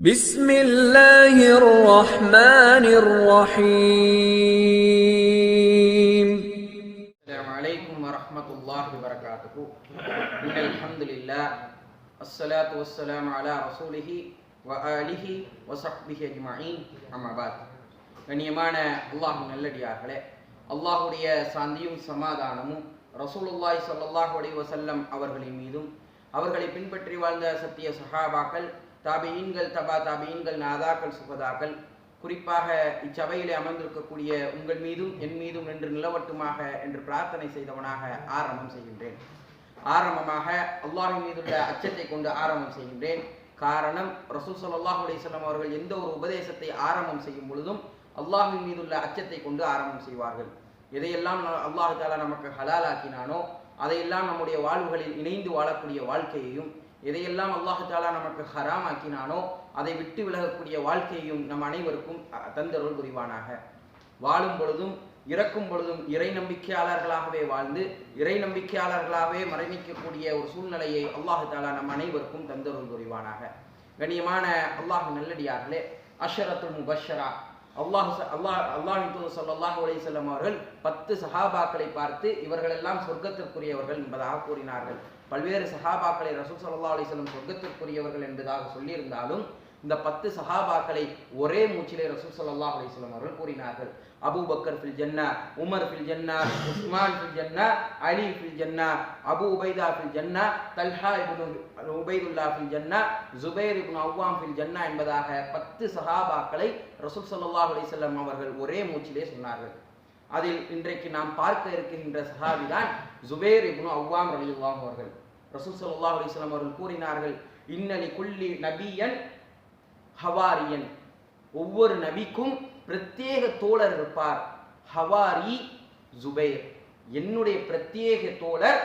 بسم الله الرحمن الرحيم السلام عليكم ورحمة الله وبركاته إن الحمد لله الصلاة والسلام على رسوله وآله وصحبه أجمعين أما بعد கண்ணியமான அல்லாஹ் நல்லடியார்களே அல்லாஹுடைய சாந்தியும் சமாதானமும் ரசூலுல்லாஹி ஸல்லல்லாஹு அலைஹி வஸல்லம் அவர்களின் மீதும் அவர்களை பின்பற்றி வாழ்ந்த சத்திய சஹாபாக்கள் தாபியீன்கள் தபா தாபியீன்கள் நாதாக்கள் சுகதாக்கள் குறிப்பாக இச்சபையிலே அமர்ந்திருக்கக்கூடிய உங்கள் மீதும் என் மீதும் நின்று நிலவட்டுமாக என்று பிரார்த்தனை செய்தவனாக ஆரம்பம் செய்கின்றேன். ஆரம்பமாக அல்லாஹின் மீதுள்ள அச்சத்தை கொண்டு ஆரம்பம் செய்கின்றேன். காரணம் ரசூல் ஸல்லல்லாஹு அலிஸ்லாம் அவர்கள் எந்த ஒரு உபதேசத்தை ஆரம்பம் செய்யும் பொழுதும் அல்லாஹின் மீதுள்ள அச்சத்தை கொண்டு ஆரம்பம் செய்வார்கள். எதையெல்லாம் அல்லாஹு தாலா நமக்கு ஹலாலாக்கினானோ அதையெல்லாம் நம்முடைய வாழ்வுகளில் இணைந்து வாழக்கூடிய வாழ்க்கையையும் எதையெல்லாம் அல்லாஹு தாலா நமக்கு ஹராம் ஆக்கினானோ அதை விட்டு விலகக்கூடிய வாழ்க்கையையும் நம் அனைவருக்கும் தந்தருள் புரிவானாக. வாழும் பொழுதும் இறக்கும் பொழுதும் இறை நம்பிக்கையாளர்களாகவே வாழ்ந்து இறை நம்பிக்கையாளர்களாகவே மறைமிக்கக்கூடிய ஒரு சூழ்நிலையை அல்லாஹு தாலா நம் அனைவருக்கும் தந்தருள் புரிவானாக. கண்ணியமான அல்லாஹ் நல்லடியார்களே அஷரத்துல் முபஷரா அல்லாஹ் அல்லாஹ் அல்லாஹின் தூதர் ஸல்லல்லாஹு அலைஹி வஸல்லம் அவர்கள் பத்து சஹாபாக்களை பார்த்து இவர்களெல்லாம் சொர்க்கத்திற்குரியவர்கள் என்பதாக கூறினார்கள். பல்வேறு சஹாபாக்களை ரசூல் சல்லா அலைஹி சொர்க்கத்திற்குரியவர்கள் என்பதாக சொல்லியிருந்தாலும் இந்த பத்து சஹாபாக்களை ஒரே மூச்சிலே ரசூல் சல்லா அலைஹி அவர்கள் கூறினார்கள். அபூபக்கர் ஃபில் ஜன்னா உமர் ஃபில் ஜன்னா உஸ்மான் ஃபில் ஜன்னா அலி ஃபில் ஜன்னா அபு உபைதா ஃபில் ஜன்னா தல்ஹா இபுன் உபைதுல்லா ஃபில் ஜன்னா ஜுபைர் இபுன் அவ்வாம் ஃபில் ஜன்னா என்பதாக பத்து சஹாபாக்களை ரசூல் சல்லா அலைஹி செல்லம் அவர்கள் ஒரே மூச்சிலே சொன்னார்கள். அதில் இன்றைக்கு நாம் பார்க்க இருக்கின்ற சஹாபிதான் ஜுபேர் இப்னு அவ்வாம் ரலியல்லாஹு அவர்கள். ரசூல் ஸல்லல்லாஹு அலிஸ்லாம் அவர்கள் கூறினார்கள் இன்னலி குள்ளி நபியன் ஹவாரியன். ஒவ்வொரு நபிக்கும் பிரத்யேக தோழர் இருப்பார் ஹவாரி ஜுபேர். என்னுடைய பிரத்யேக தோழர்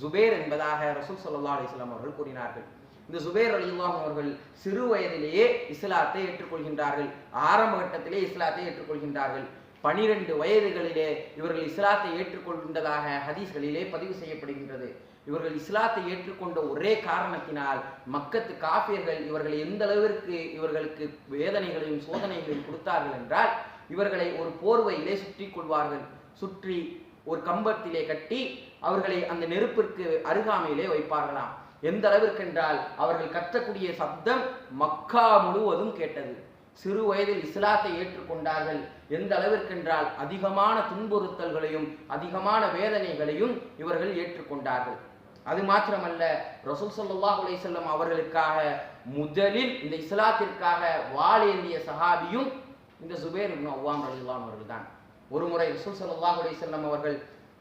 ஜுபேர் என்பதாக ரசூல் சல்லா அலிஸ்லாம் அவர்கள் கூறினார்கள். இந்த சுபேர் ரலியல்லாஹு அவர்கள் சிறு வயதிலேயே இஸ்லாத்தை ஏற்றுக்கொள்கின்றார்கள் ஆரம்ப கட்டத்திலே இஸ்லாத்தை ஏற்றுக்கொள்கின்றார்கள். பனிரெண்டு வயதுகளிலே இவர்கள் இஸ்லாத்தை ஏற்றுக்கொண்டதாக ஹதீஸ்களிலே பதிவு செய்யப்படுகின்றது. இவர்கள் இஸ்லாத்தை ஏற்றுக்கொண்ட ஒரே காரணத்தினால் மக்கத்து காஃபியர்கள் இவர்கள் எந்த அளவிற்கு இவர்களுக்கு வேதனைகளையும் சோதனைகளையும் கொடுத்தார்கள் என்றால் இவர்களை ஒரு போர்வையிலே சுற்றி கொள்வார்கள். சுற்றி ஒரு கம்பத்திலே கட்டி அவர்களை அந்த நெருப்பிற்கு அருகாமையிலே வைப்பார்களாம். எந்த அளவிற்கென்றால் அவர்கள் கத்தக்கூடிய சப்தம் மக்கா முழுவதும் கேட்டது. சிறு வயதில் இஸ்லாத்தை ஏற்றுக்கொண்டார்கள். எந்த அளவிற்கென்றால் அதிகமான துன்புறுத்தல்களையும் அதிகமான வேதனைகளையும் இவர்கள் ஏற்றுக்கொண்டார்கள். அது மாத்திரமல்ல ரசூல் ஸல்லல்லாஹு அலைஹி அவர்களுக்காக முதலில் இந்த இஸ்லாத்திற்காக வாழேந்திய சஹாபியும் இந்த சுபேர் இப்னு அவ்வாம் ரலியல்லாஹு அவர்கள் தான். ஒரு முறை ரசூல் ஸல்லல்லாஹு அலைஹி அவர்கள்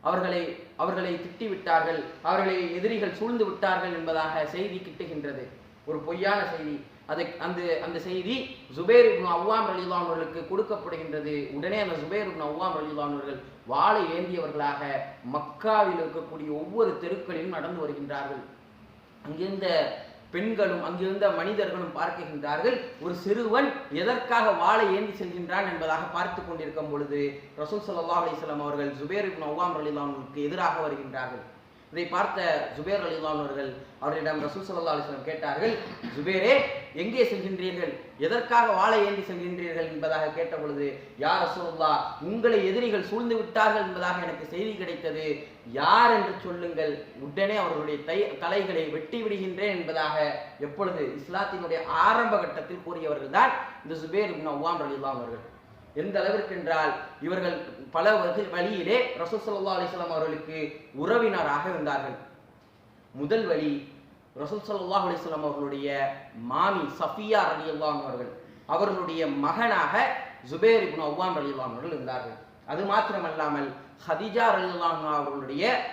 அவர்களை அவர்களை திட்டிவிட்டார்கள் அவர்களை எதிரிகள் சூழ்ந்து விட்டார்கள் என்பதாக செய்தி கிட்டுகின்றது. ஒரு பொய்யான செய்தி. அதை அந்த அந்த செய்தி ஜுபேர் இப்னு அவ்வாம் ரலியல்லாஹு அவர்களுக்கு கொடுக்கப்படுகின்றது. உடனே அந்த ஜுபேர் இப்னு அவ்வாம் ரலியல்லாஹு அவர்கள் ஏந்தியவர்களாக மக்காவில் இருக்கக்கூடிய ஒவ்வொரு தெருக்களிலும் நடந்து வருகின்றார்கள். அங்கிருந்த பெண்களும் அங்கிருந்த மனிதர்களும் பார்க்கின்றார்கள். ஒரு சிறுவன் எதற்காக வாளை ஏந்தி செல்கின்றான் என்பதாக பார்த்து கொண்டிருக்கும் பொழுது ரசூல் சல்லா அலிஸ்லாம் அவர்கள் ஜுபேர் இப்னு அவ்வாம் ரலியல்லாஹு எதிராக வருகின்றார்கள். இதை பார்த்த ஜுபேர் ரலியல்லாஹு அவர்கள் அவரிடம் ரசூல் சல்லா அலைஹி கேட்டார்கள் ஜுபேரே எங்கே செல்கின்றீர்கள்? எதற்காக வாழை ஏந்தி செல்கின்றீர்கள்? என்பதாக கேட்ட பொழுது யார் ரசூல்லா உங்களை எதிரிகள் சூழ்ந்து விட்டார்கள் என்பதாக எனக்கு செய்தி கிடைத்தது. யார் என்று சொல்லுங்கள். உடனே அவர்களுடைய தை தலைகளை வெட்டி விடுகின்றேன் என்பதாக எப்பொழுது இஸ்லாத்தினுடைய ஆரம்ப கட்டத்தில் கூறியவர்கள் தான் இந்த ஜுபேர் அவ்வாம் ரலியல்லாஹு அவர்கள். எந்த அளவிற்கு என்றால் இவர்கள் பல வகை- வழியிலே ரசூசல்லா அலிஸ்லாம் அவர்களுக்கு உறவினராக இருந்தார்கள். முதல் வழி ரசூல் சல்லாஹ் அலிஸ்லாம் அவர்களுடைய மாமி சஃபியா ரலியல்லாஹு அவர்கள். அவர்களுடைய மகனாக ஜுபேர் இப்னு அவ்வாம் அல்லாம் அவர்கள் இருந்தார்கள். அது மாத்திரமல்லாமல் ஹதிஜா அலி அல்லாம் அவர்களுடைய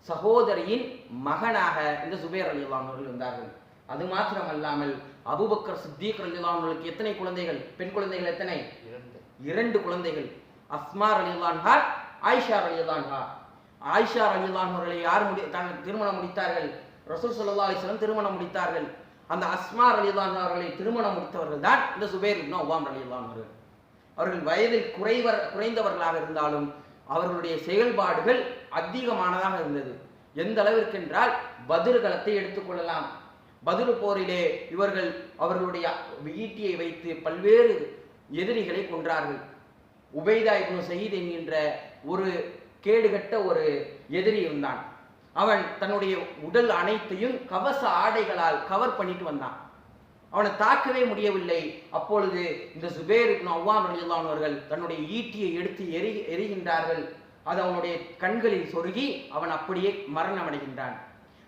சகோதரியின் மகனாக இந்த ஜுபேர் ரலியல்லாஹு அவர்கள் இருந்தார்கள். அது மாத்திரமல்லாமல் அபூபக்கர் சித்திக் அல்லாம் அவர்களுக்கு எத்தனை குழந்தைகள்? பெண் குழந்தைகள் எத்தனை? இரண்டு குழந்தைகள். அஸ்மா ரலியல்லான்ஹா ஆயிஷா ரலியல்லான்ஹா ஆயிஷா ரலியல்லான் அவர்களை யார் முடி தாங்கள் திருமணம் முடித்தார்கள்? ரசூல் சல்லா அலைஹி திருமணம் முடித்தார்கள். அந்த அஸ்மா ரலியல்லான் அவர்களை திருமணம் முடித்தவர்கள் தான் இந்த சுபேர் இப்னா அவ்வாம் ரலியல்லான் அவர்கள் அவர்கள் வயதில் குறைவர் குறைந்தவர்களாக இருந்தாலும் அவர்களுடைய செயல்பாடுகள் அதிகமானதாக இருந்தது. எந்த அளவிற்கென்றால் பதிர்களத்தை எடுத்துக்கொள்ளலாம் பதில் போரிலே இவர்கள் அவர்களுடைய ஈட்டியை வைத்து பல்வேறு எதிரிகளை கொன்றார்கள். உபைதா இப்னு சயீத் என்கின்ற ஒரு கேடுகட்ட ஒரு எதிரி இருந்தான். அவன் தன்னுடைய உடல் அனைத்தையும் கவச ஆடைகளால் கவர் பண்ணிட்டு வந்தான். அவனை தாக்கவே முடியவில்லை. அப்பொழுது இந்த சுபேர் இப்னு அவ்வாம் ரலியல்லாஹு தன்னுடைய ஈட்டியை எடுத்து எரி எரிகின்றார்கள் அது அவனுடைய கண்களில் சொருகி அவன் அப்படியே மரணம் அடைகின்றான்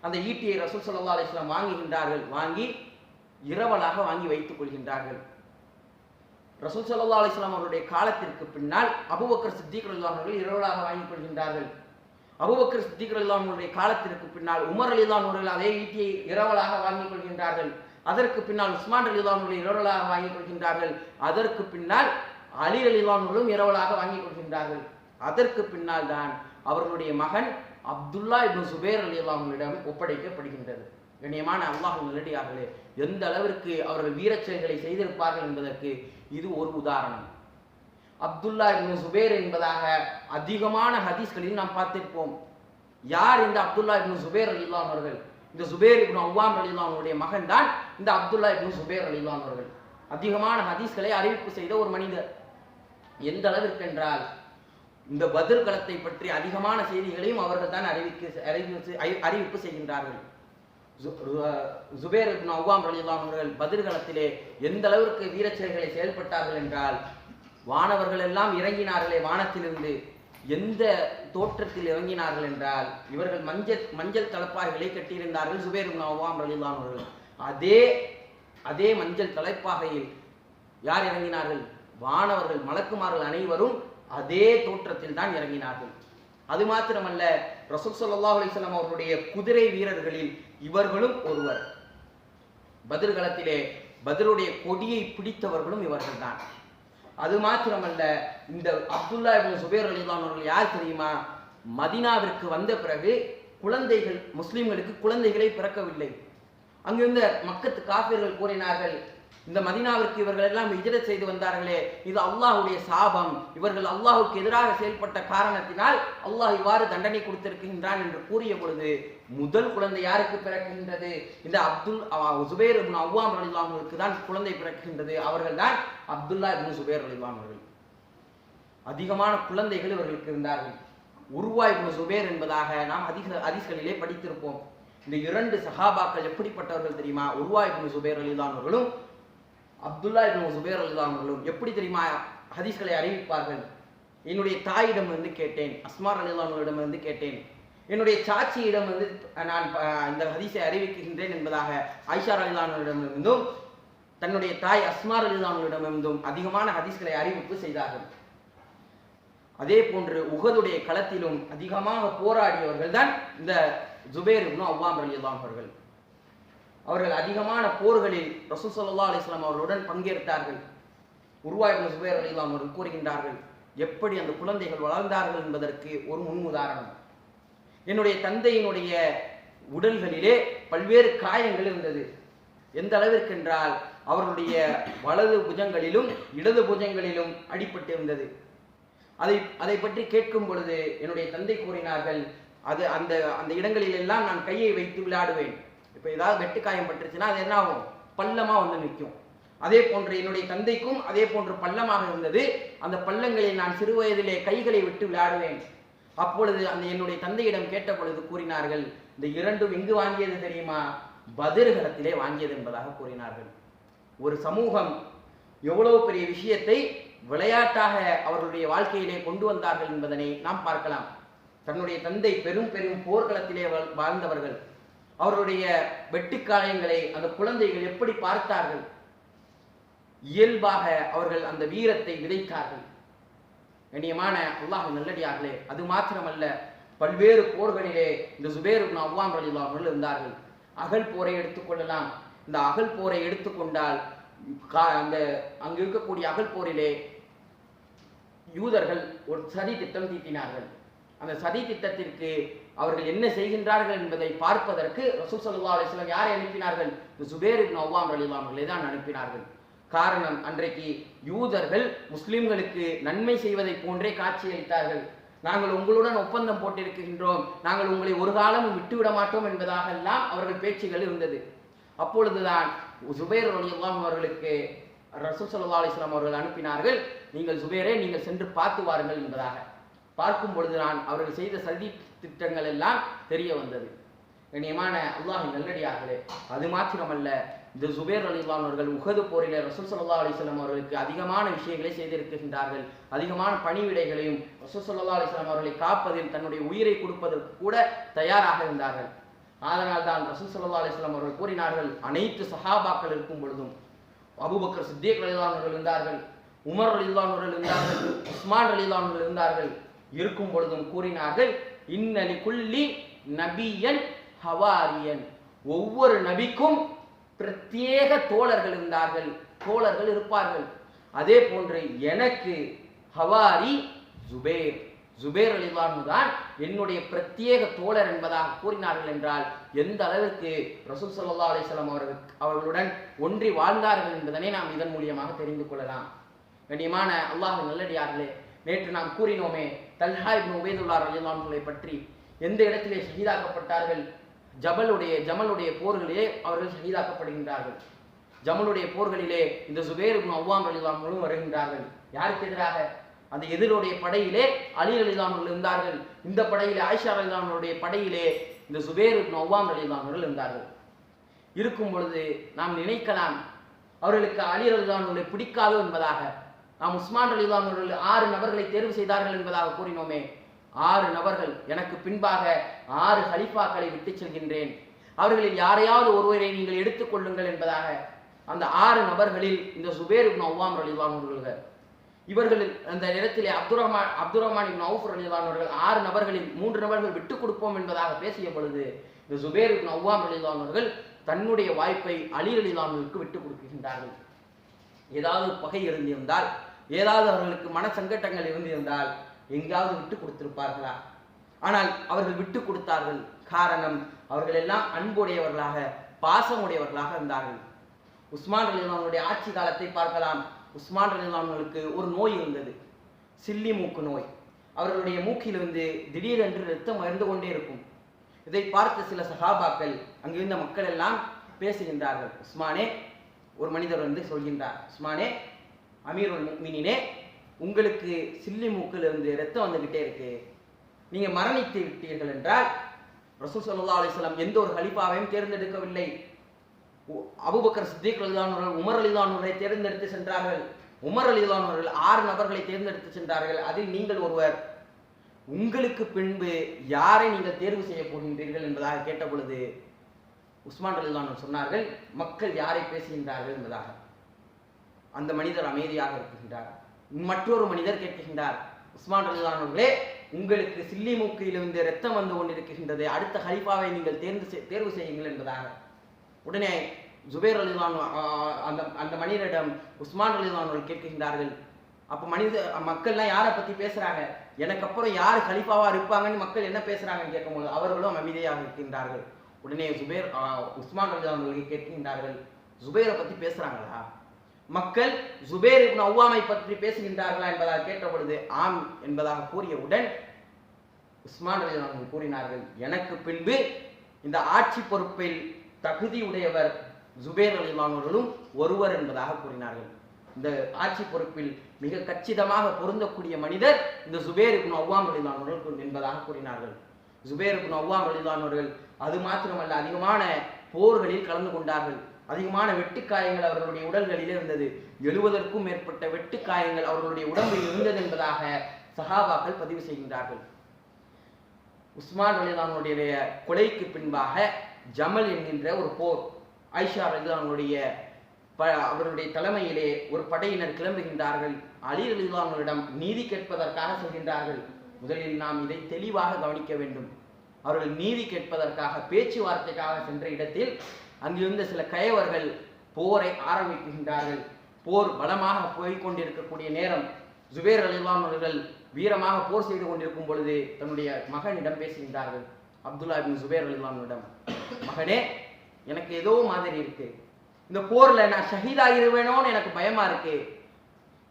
அந்த ஈட்டியை ரசூல் சல்லா அலிஸ்லாம் வாங்குகின்றார்கள். வாங்கி இரவலாக வாங்கி வைத்துக் கொள்கின்றார்கள். ரசூல் சல்லா அலிஸ்லாம் அவருடைய காலத்திற்கு பின்னால் அபுபக்கர் சித்திக் அவர்கள் இரவலாக வாங்கிக் கொள்கின்றார்கள். அபுபக்கர் சித்திக் ரலியல்லாஹு அவருடைய காலத்திற்கு பின்னால் உமர் அலிதான் அவர்கள் அதே ஈட்டியை இரவலாக வாங்கிக் கொள்கின்றார்கள். அதற்கு பின்னால் உஸ்மான் அலிதான் அவர்கள் இரவலாக வாங்கிக் கொள்கின்றார்கள். அதற்கு பின்னால் அலி ரலியல்லாஹு அவர்களும் இரவலாக வாங்கிக் கொள்கின்றார்கள். அதற்கு பின்னால் தான் அவர்களுடைய மகன் அப்துல்லா இப்னு சுபேர் அலி அன்ஹுவிடம் ஒப்படைக்கப்படுகின்றது. கண்ணியமான அல்லாஹ் நல்லடியார்களே எந்த அளவிற்கு அவர்கள் வீரச் செயல்களை செய்திருப்பார்கள் என்பதற்கு இது ஒரு உதாரணம். அப்துல்லா இப்னு சுபேர் என்பதாக அதிகமான ஹதீஸ்களில் நாம் பார்த்திருப்போம். யார் இந்த அப்துல்லா இப்னு சுபேர் அலிலாம் அவர்கள்? இந்த சுபேர் இப்னு அவ்வாம் அலிலாம் அவருடைய மகன் தான் இந்த அப்துல்லா இப்னு சுபேர் அலிலாம் அவர்கள். அதிகமான ஹதீஸ்களை அறிவிப்பு செய்த ஒரு மனிதர். எந்த அளவிற்கு என்றால் இந்த பத்ர் களத்தை பற்றி அதிகமான செய்திகளையும் அவர்கள் தான் அறிவிக்க அறிவிப்பு அறிவிப்பு செய்கின்றார்கள். ஜுபேர் இப்னு அவ்வாம் ரலியல்லாஹு அவர்கள் பதிர்களத்திலே எந்த அளவிற்கு வீரச்செயல்களை செயல்பட்டார்கள் என்றால் வானவர்கள் எல்லாம் இறங்கினார்களே வானத்திலிருந்து எந்த தோற்றத்தில் இறங்கினார்கள் என்றால் இவர்கள் மஞ்சள் மஞ்சள் தலைப்பாகைகளை கட்டியிருந்தார்கள் சுபேர் இப்னு அவ்வாம் ரலியல்லாஹு அவர்கள். அதே அதே மஞ்சள் தலைப்பாகையில் யார் இறங்கினார்கள்? வானவர்கள் மலக்குமார்கள் அனைவரும் அதே தோற்றத்தில் தான் இறங்கினார்கள். அது மாத்திரமல்ல ரசூல் ஸல்லல்லாஹு அலிஸ்லாம் அவர்களுடைய குதிரை வீரர்களில் இவர்களும் ஒருவர். பதிர்களத்திலே களத்திலே கொடியை பிடித்தவர்களும் இவர்கள்தான். அது மாத்திரமல்ல இந்த அப்துல்லா இப்னு சுபேர் ரலியல்லாஹு அவர்கள் யார் தெரியுமா? மதீனாவிற்கு வந்த பிறகு குழந்தைகள் முஸ்லிம்களுக்கு குழந்தைகளை பிறக்கவில்லை. அங்கிருந்த மக்கத்து காப்பியர்கள் கூறினார்கள் இந்த மதினாவிற்கு இவர்கள் எல்லாம் இஜரத் செய்து வந்தார்களே இது அல்லாஹுடைய சாபம். இவர்கள் அல்லாஹுக்கு எதிராக செயல்பட்ட காரணத்தினால் அல்லாஹ் இவ்வாறு தண்டனை கொடுத்திருக்கின்றான் என்று கூறிய பொழுது முதல் குழந்தை யாருக்கு பிறக்கின்றது? இந்த அப்துல் அஹ், இப்னு அவ்வாம் ரலியல்லாஹு தான் குழந்தை பிறக்கின்றது. அவர்கள் தான் அப்துல்லா இப்னு சுபேர் ரலியல்லாஹு அவர்கள் அதிகமான குழந்தைகள் இவர்களுக்கு இருந்தார்கள். உருவா இப்னு சுபேர் என்பதாக நாம் அதிக ஹதீஸ்களிலே படித்திருப்போம். இந்த இரண்டு சஹாபாக்கள் எப்படிப்பட்டவர்கள் தெரியுமா? உருவா இப்னு சுபேர் அலிதான் அவர்களும் அப்துல்லா இப்னு சுபேர் அலிதான் அவர்களும் எப்படி தெரியுமா ஹதீஸ்களை அறிவிப்பார்கள்? என்னுடைய தாயிடம் வந்து கேட்டேன் அஸ்மார் அலிதானிடம் வந்து கேட்டேன். என்னுடைய சாட்சியிடம் வந்து நான் இந்த ஹதீஸை அறிவிக்கின்றேன் என்பதாக ஐஷா அலிதானிடமிருந்தும் தன்னுடைய தாய் அஸ்மார் அலிதானிடமிருந்தும் அதிகமான ஹதீஸ்களை அறிவிப்பு செய்தார்கள். அதே போன்று உகதுடைய களத்திலும் அதிகமாக போராடியவர்கள் தான் இந்த ஜுபேர் இப்னு அவ்வாம் ரலியல்லாஹு அவர்கள் அதிகமான போர்களில் ரசூல் சல்லா அலிஸ்லாம் அவர்களுடன் பங்கேற்றார்கள். உருவா சுபேர் ஜுபேர் அவர்கள் கூறுகின்றார்கள் எப்படி அந்த குழந்தைகள் வளர்ந்தார்கள் என்பதற்கு ஒரு முன் உதாரணம். என்னுடைய தந்தையினுடைய உடல்களிலே பல்வேறு காயங்கள் இருந்தது. எந்த அளவிற்கு என்றால் அவர்களுடைய வலது புஜங்களிலும் இடது புஜங்களிலும் அடிபட்டிருந்தது அதை அதை பற்றி கேட்கும் பொழுது என்னுடைய தந்தை கூறினார்கள் அது அந்த அந்த இடங்களில் எல்லாம் நான் கையை வைத்து விளையாடுவேன். இப்போ ஏதாவது வெட்டுக்காயம் பட்டுருச்சுன்னா அது என்ன ஆகும்? பள்ளமாக வந்து நிற்கும். அதே போன்று என்னுடைய தந்தைக்கும் அதே போன்று பள்ளமாக இருந்தது. அந்த பள்ளங்களில் நான் சிறு வயதிலே கைகளை விட்டு விளையாடுவேன். அப்பொழுது அந்த என்னுடைய தந்தையிடம் கேட்ட பொழுது கூறினார்கள் இந்த இரண்டும் எங்கு வாங்கியது தெரியுமா? பதிர்களத்திலே வாங்கியது என்பதாக கூறினார்கள். ஒரு சமூகம் எவ்வளவு பெரிய விஷயத்தை விளையாட்டாக அவர்களுடைய வாழ்க்கையிலே கொண்டு வந்தார்கள் என்பதனை நாம் பார்க்கலாம். தன்னுடைய தந்தை பெரும் பெரும் போர்க்களத்திலே வாழ்- வாழ்ந்தவர்கள். அவருடைய வெட்டுக்காயங்களை அந்த குழந்தைகள் எப்படி பார்த்தார்கள்? இயல்பாக அவர்கள் அந்த வீரத்தை விதைத்தார்கள். கண்ணியமான அல்லாஹ் நல்லடியார்களே அது மாத்திரமல்ல பல்வேறு போர்களிலே இந்த சுபேர் அவ்வாம் அவர்கள் இருந்தார்கள். அகல் போரை எடுத்துக்கொள்ளலாம் இந்த அகல் போரை எடுத்துக்கொண்டால் கா- அந்த அங்கு இருக்கக்கூடிய அகல் போரிலே யூதர்கள் ஒரு சதி திட்டம் தீட்டினார்கள். அந்த சதி திட்டத்திற்கு அவர்கள் என்ன செய்கின்றார்கள் என்பதை பார்ப்பதற்கு ரசூல் சல்லா அலிஸ்லாம் யாரை அனுப்பினார்கள்? இந்த சுபேர் இப்னு அவ்வாம் ரலியல்லாஹு அவர்களை தான் அனுப்பினார்கள். காரணம் அன்றைக்கு யூதர்கள் முஸ்லிம்களுக்கு நன்மை செய்வதை போன்றே காட்சியளித்தார்கள். நாங்கள் உங்களுடன் ஒப்பந்தம் போட்டிருக்கின்றோம். நாங்கள் உங்களை ஒரு காலமும் விட்டுவிட மாட்டோம் என்பதாக எல்லாம் அவர்கள் பேச்சுகள் இருந்தது. அப்பொழுதுதான் சுபேர் ரலியல்லாஹு அவர்களுக்கு ரசூல் சல்லா அலிஸ்லாம் அவர்கள் அனுப்பினார்கள் நீங்கள் சுபேரே நீங்கள் சென்று பார்த்து வாருங்கள் என்பதாக. பார்க்கும் பொழுது நான் அவர்கள் செய்த சதி திட்டங்கள் எல்லாம் தெரிய வந்தது. கண்ணியமான அல்லாஹின் நல்லடியாகலே அது மாத்திரமல்ல இந்த ஜுபேர் அலிவான் அவர்கள் உகது போரிலே ரசூல் சல்லா அலிஸ்லாம் அவர்களுக்கு அதிகமான விஷயங்களை செய்திருக்கின்றார்கள். அதிகமான பணிவிடைகளையும் ரசூல் சல்லா அலிஸ்லாம் அவர்களை காப்பதில் தன்னுடைய உயிரை கொடுப்பதற்கு கூட தயாராக இருந்தார்கள். அதனால் தான் ரசூல் சல்லா அலிஸ்லாம் அவர்கள் கூறினார்கள் அனைத்து சஹாபாக்கள் இருக்கும் பொழுதும் அபுபக்கர் சித்திக் ரலியல்லாஹு அவர்கள் இருந்தார்கள் உமர் ரலியல்லாஹு அவர்கள் இருந்தார்கள் உஸ்மான் ரலியல்லாஹு அவர்கள் இருந்தார்கள். இருக்கும் பொழுதும் கூறினார்கள் இன்னலி குள்ளி நபியன் ஹவாரியன். ஒவ்வொரு நபிக்கும் பிரத்யேக தோழர்கள் இருந்தார்கள் தோழர்கள் இருப்பார்கள். அதே போன்று எனக்கு ஹவாரி ஜுபேர் ஜுபேர் அலிவானு தான் என்னுடைய பிரத்யேக தோழர் என்பதாக கூறினார்கள் என்றால் எந்த அளவிற்கு ரசூல் சல்லா அலிஸ்லாம் அவர்கள் அவர்களுடன் ஒன்றி வாழ்ந்தார்கள் என்பதனை நாம் இதன் மூலியமாக தெரிந்து கொள்ளலாம். கண்ணியமான அல்லாஹ் நல்லடியார்களே நேற்று நாம் கூறினோமே தல்ஹா இப்னு உபேதுல்லா ரலியல்லாஹு பற்றி எந்த இடத்திலே ஷஹீதாக்கப்பட்டார்கள்? ஜபலுடைய ஜமலுடைய போர்களிலே அவர்கள் ஷஹீதாக்கப்படுகின்றார்கள். ஜமலுடைய போர்களிலே இந்த சுபேர் இப்னு அவ்வாம் ரலியல்லாஹு வருகின்றார்கள். யாருக்கு எதிராக? அந்த எதிரோடைய படையிலே அலி ரலியல்லாஹு இருந்தார்கள். இந்த படையிலே ஆயிஷா ரலியல்லாஹுடைய படையிலே இந்த சுபேர் இப்னு அவ்வாம் ரலியல்லாஹு இருந்தார்கள். இருக்கும் பொழுது நாம் நினைக்கலாம் அவர்களுக்கு அலி ரலியல்லாஹுவை பிடிக்காது என்பதாக. நாம் உஸ்மான் ரலியல்லாஹு அவர்கள் ஆறு நபர்களை தேர்வு செய்தார்கள் என்பதாக கூறினோமே. ஆறு நபர்கள் எனக்கு பின்பாக ஆறு ஹலிஃபாக்களை விட்டு செல்கின்றேன். அவர்களில் யாரையாவது ஒருவரை நீங்கள் எடுத்துக்கொள்ளுங்கள் என்பதாக அந்த ஆறு நபர்களில் இந்த சுபேர் இப்னு அவ்வாம் ரலியல்லாஹு அவர்கள் இவர்கள் அந்த இடத்திலே அப்துல் ரஹ்மான் அப்துல் ரஹ்மான் இப்னு அவுஃப் ரலியல்லாஹு அவர்கள் ஆறு நபர்களில் மூன்று நபர்கள் விட்டு கொடுப்போம் என்பதாக பேசிய பொழுது இந்த சுபேர் இப்னு அவ்வாம் ரலிவான் அவர்கள் தன்னுடைய வாய்ப்பை அலி ரலியல்லாஹுவிற்கு விட்டு கொடுக்கின்றார்கள். ஏதாவது பகை இருந்திருந்தால் ஏதாவது அவர்களுக்கு மன சங்கட்டங்கள் இருந்திருந்தால் எங்காவது விட்டு கொடுத்திருப்பார்களா? ஆனால் அவர்கள் விட்டு கொடுத்தார்கள். காரணம் அவர்கள் எல்லாம் அன்புடையவர்களாக பாசமுடையவர்களாக இருந்தார்கள். உஸ்மான் ரலிலானுடைய ஆட்சி காலத்தை பார்க்கலாம். உஸ்மான் ரலிலானுக்கு ஒரு நோய் இருந்தது. சில்லி மூக்கு நோய். அவர்களுடைய மூக்கிலிருந்து திடீரென்று ரத்தம் வருந்து கொண்டே இருக்கும். இதை பார்த்த சில சகாபாக்கள் அங்கிருந்த மக்கள் எல்லாம் பேசுகின்றார்கள். உஸ்மானே ஒரு மனிதர் வந்து சொல்கின்றார். உஸ்மானே அமீருல் முக்மினினே உங்களுக்கு சில்லி மூக்கிலிருந்து ரத்தம் வந்துகிட்டே இருக்கு. நீங்கள் மரணித்து விட்டீர்கள் என்றால் ரசூல் சல்லா அலிஸ்லாம் எந்த ஒரு ஹலிஃபாவையும் தேர்ந்தெடுக்கவில்லை. அபுபக்கர் சித்திக் ரலிதானவர்கள் உமர் அலிதானவர்களை தேர்ந்தெடுத்து சென்றார்கள். உமர் அலிதானவர்கள் ஆறு நபர்களை தேர்ந்தெடுத்து சென்றார்கள். அதில் நீங்கள் ஒருவர். உங்களுக்கு பின்பு யாரை நீங்கள் தேர்வு செய்ய போகின்றீர்கள் என்பதாக கேட்ட பொழுது உஸ்மான் ரலிதானவர் சொன்னார்கள் மக்கள் யாரை பேசுகின்றார்கள் என்பதாக. அந்த மனிதர் அமைதியாக இருக்கின்றார். மற்றொரு மனிதர் கேட்கின்றார் உஸ்மான் ரலிதானவர்களே உங்களுக்கு சில்லி மூக்கிலிருந்து ரத்தம் வந்து கொண்டிருக்கின்றது. அடுத்த ஹலிஃபாவை நீங்கள் தேர்ந்து செய்- தேர்வு செய்யுங்கள் என்பதாக. உடனே ஜுபேர் அலிதான் அந்த அந்த மனிதரிடம் உஸ்மான் அலிதான் அவர்கள் கேட்கின்றார்கள் அப்ப மனித மக்கள்லாம் யாரை பத்தி பேசுறாங்க? எனக்கு அப்புறம் யார் கலிஃபாவா இருப்பாங்கன்னு மக்கள் என்ன பேசுறாங்கன்னு கேட்கும்போது அவர்களும் அமைதியாக இருக்கின்றார்கள். உடனே ஜுபேர் உஸ்மான் அலிதான் கேட்கின்றார்கள் ஜுபேரை பத்தி பேசுறாங்களா? மக்கள் ஜுபேர் இப்னு அவ்வாமை பற்றி பேசுகின்றார்களா என்பதாக கேட்ட பொழுது ஆம் என்பதாக கூறியவுடன் உஸ்மான் அலி அவர்கள் கூறினார்கள். எனக்கு பின்பு இந்த ஆட்சி பொறுப்பில் தகுதியுடையவர் ஜுபேர் அலிவானவர்களும் ஒருவர் என்பதாக கூறினார்கள். இந்த ஆட்சி பொறுப்பில் மிக கச்சிதமாக பொருந்தக்கூடிய மனிதர் இந்த ஜுபேர் இப்னு அவ்வாம் அலிவானவர்கள் என்பதாக கூறினார்கள். ஜுபேர் இப்னு அவ்வாம் அலிவானவர்கள் அது மாத்திரமல்ல அதிகமான போர்களில் கலந்து கொண்டார்கள். அதிகமான வெட்டுக்காயங்கள் அவர்களுடைய உடல்களில் இருந்தது. எழுவதற்கும் மேற்பட்ட வெட்டுக்காயங்கள் அவர்களுடைய உடம்பில் இருந்தது என்பதாக சஹாபாக்கள் பதிவு செய்கின்றார்கள். உஸ்மான் ரலிதானுடைய கொலைக்கு பின்பாக ஜமல் என்கின்ற ஒரு போர் ஆயிஷா ரலிதானுடைய ப அவருடைய தலைமையிலே ஒரு படையினர் கிளம்புகின்றார்கள். அலி ரலிதானுடன் நீதி கேட்பதற்காக செல்கின்றார்கள். முதலில் நாம் இதை தெளிவாக கவனிக்க வேண்டும். அவர்கள் நீதி கேட்பதற்காக பேச்சுவார்த்தைக்காக சென்ற இடத்தில் அங்கிருந்த சில கயவர்கள் போரை ஆரம்பிக்கின்றார்கள் போர் பலமாக போய்கொண்டிருக்கக்கூடிய நேரம் ஜுபேர் அலிவான் அவர்கள் வீரமாக போர் செய்து கொண்டிருக்கும் பொழுது தன்னுடைய மகனிடம் பேசுகின்றார்கள். அப்துல்லா பின் ஜுபேர் அலிவானிடம் மகனே எனக்கு ஏதோ மாதிரி இருக்கு. இந்த போர்ல நான் ஷஹீதாகிருவேனோன்னு எனக்கு பயமா இருக்கு.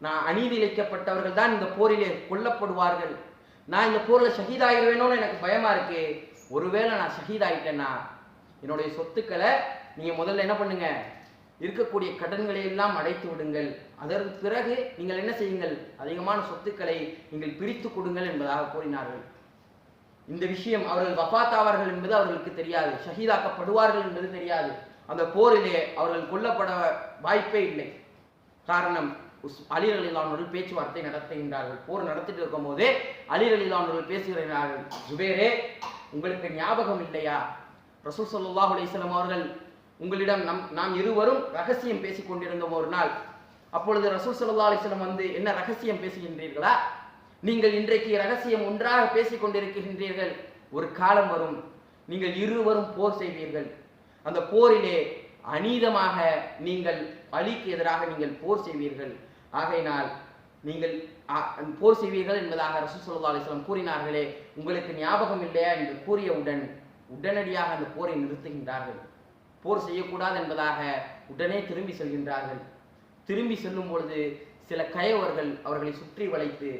நான் அநீதி இழைக்கப்பட்டவர்கள் தான் இந்த போரிலே கொல்லப்படுவார்கள். நான் இந்த போர்ல ஷஹீதாகிருவேனோன்னு எனக்கு பயமா இருக்கு. ஒருவேளை நான் ஷஹீதாயிட்டேன்னா என்னுடைய சொத்துக்களை நீங்கள் முதல்ல என்ன பண்ணுங்க? இருக்கக்கூடிய கடன்களை எல்லாம் அடைத்து விடுங்கள். அதற்கு பிறகு நீங்கள் என்ன செய்யுங்கள்? அதிகமான சொத்துக்களை நீங்கள் பிரித்து கொடுங்கள் என்பதாக கூறினார்கள். இந்த விஷயம் அவர்கள் வஃபாத்தாவார்கள் என்பது அவர்களுக்கு தெரியாது. ஷஹீதாக்கப்படுவார்கள் என்பது தெரியாது. அந்த போரிலே அவர்கள் கொல்லப்பட வாய்ப்பே இல்லை. காரணம் உஸ்- அலி அலிலானவர்கள் பேச்சுவார்த்தை நடத்துகின்றார்கள். போர் நடத்திட்டு இருக்கும் போதே அலி அலிலானவர்கள் பேசுகிறார்கள். ஜுபேரே உங்களுக்கு ஞாபகம் இல்லையா? ரசூல் ஸல்லல்லாஹு அவர்கள் உங்களிடம் நம் நாம் இருவரும் ரகசியம் பேசிக் கொண்டிருந்தோம் ஒரு நாள். அப்பொழுது ரசூல் சல்லா அலிஸ்லம் வந்து என்ன ரகசியம் பேசுகின்றீர்களா? நீங்கள் இன்றைக்கு ரகசியம் ஒன்றாக பேசிக் கொண்டிருக்கின்றீர்கள். ஒரு காலம் வரும். நீங்கள் இருவரும் போர் செய்வீர்கள். அந்த போரிலே அநீதமாக நீங்கள் அலிக்கு எதிராக நீங்கள் போர் செய்வீர்கள். ஆகையினால் நீங்கள் போர் செய்வீர்கள் என்பதாக ரசூல் சல்லா அலைஹி கூறினார்களே. உங்களுக்கு ஞாபகம் இல்லையா? என்று கூறியவுடன் உடனடியாக அந்த போரை நிறுத்துகின்றார்கள். போர் செய்யக்கூடாது என்பதாக உடனே திரும்பி செல்கின்றார்கள். திரும்பி செல்லும் பொழுது சில கயவர்கள் அவர்களை சுற்றி வளைத்து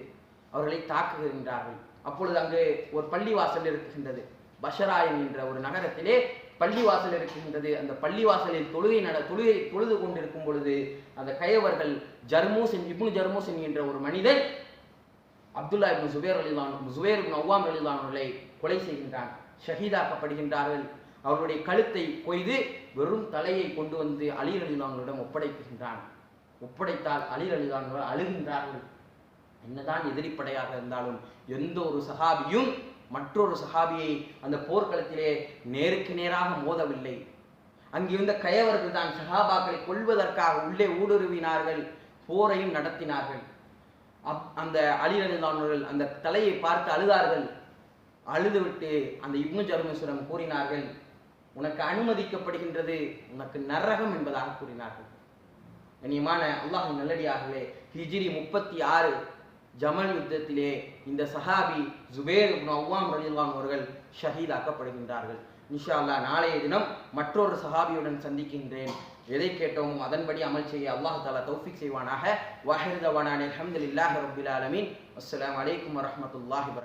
அவர்களை தாக்குகின்றார்கள். அப்பொழுது அங்கு ஒரு பள்ளிவாசல் இருக்கின்றது. பஷராயன் என்ற ஒரு நகரத்திலே பள்ளிவாசல் இருக்கின்றது. அந்த பள்ளிவாசலில் தொழுகை நட தொழுகை தொழுது கொண்டிருக்கும் பொழுது அந்த கயவர்கள் ஜர்மூசன் இப்னு ஜர்மூசன் என்ற ஒரு மனிதன் அப்துல்லா இப்னு சுபேர் அலிதான் சுபேர் இப்னு அவ்வாம் அலிதான் அவர்களை கொலை செய்கின்றான். ஷஹீதாக்கப்படுகின்றார்கள். அவருடைய கழுத்தை கொய்து வெறும் தலையை கொண்டு வந்து அலீர் அலிதான்களிடம் ஒப்படைக்கின்றான். ஒப்படைத்தால் அலீர் அலிதான்கள் அழுகின்றார்கள். என்னதான் எதிரிப்படையாக இருந்தாலும் எந்த ஒரு சஹாபியும் மற்றொரு சஹாபியை அந்த போர்க்களத்திலே நேருக்கு நேராக மோதவில்லை. அங்கிருந்த கயவர்கள் தான் சஹாபாக்களை கொல்வதற்காக உள்ளே ஊடுருவினார்கள் போரையும் நடத்தினார்கள். அப் அந்த அலி அலிதானவர்கள் அந்த தலையை பார்த்து அழுதார்கள். அழுதுவிட்டு அந்த இப்னு ஜர்மேஸ்வரம் கூறினார்கள் உனக்கு அனுமதிக்கப்படுகின்றது உனக்கு நரகம் என்பதாக கூறினார்கள். கண்ணியமான அல்லாஹ் நல்லடியாகவே ஹிஜிரி முப்பத்தி ஆறு ஜமல் யுத்தத்திலே இந்த சஹாபி ஜுபேர் இப்னு அவ்வாம் அவர்கள் ஷஹீதாக்கப்படுகின்றார்கள். இன்ஷா அல்லாஹ் நாளைய தினம் மற்றொரு சஹாபியுடன் சந்திக்கின்றேன். எதை கேட்டோமோ அதன்படி அமல் செய்ய அல்லாஹ் தாலா தௌஃபிக் செய்வானாக. வாஹிர் தவானான் அல்ஹம்துலில்லாஹி ரப்பில் ஆலமீன். அஸ்லாம் வலைக்கம் வரஹ்மத்துல்லாஹி